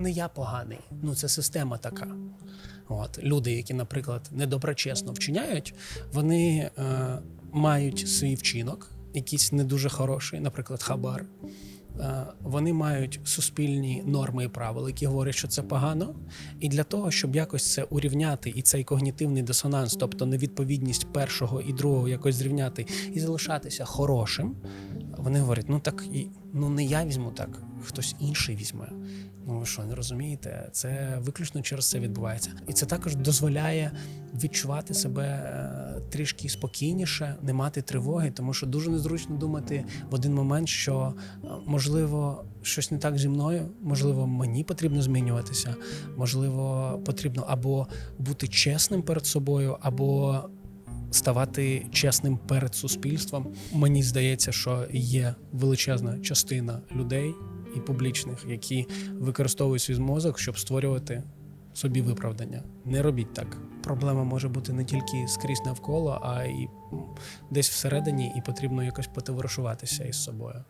не я поганий, ну це система така. От люди, які, наприклад, недоброчесно вчиняють, вони е, мають свій вчинок, якийсь не дуже хороший, наприклад, хабар. Е, Вони мають суспільні норми і правила, які говорять, що це погано. І для того, щоб якось це урівняти, і цей когнітивний дисонанс, тобто невідповідність першого і другого, якось зрівняти і залишатися хорошим, вони говорять: ну так і ну не я візьму так, хтось інший візьме. Ну ви що, не розумієте? Це виключно через це відбувається. І це також дозволяє відчувати себе е, трішки спокійніше, не мати тривоги, тому що дуже незручно думати в один момент, що е, можливо щось не так зі мною, можливо, мені потрібно змінюватися, можливо, потрібно або бути чесним перед собою, або ставати чесним перед суспільством. Мені здається, що є величезна частина людей і публічних, які використовують свій мозок, щоб створювати собі виправдання. Не робіть так. Проблема може бути не тільки скрізь навколо, а й десь всередині, і потрібно якось потоваришуватися із собою.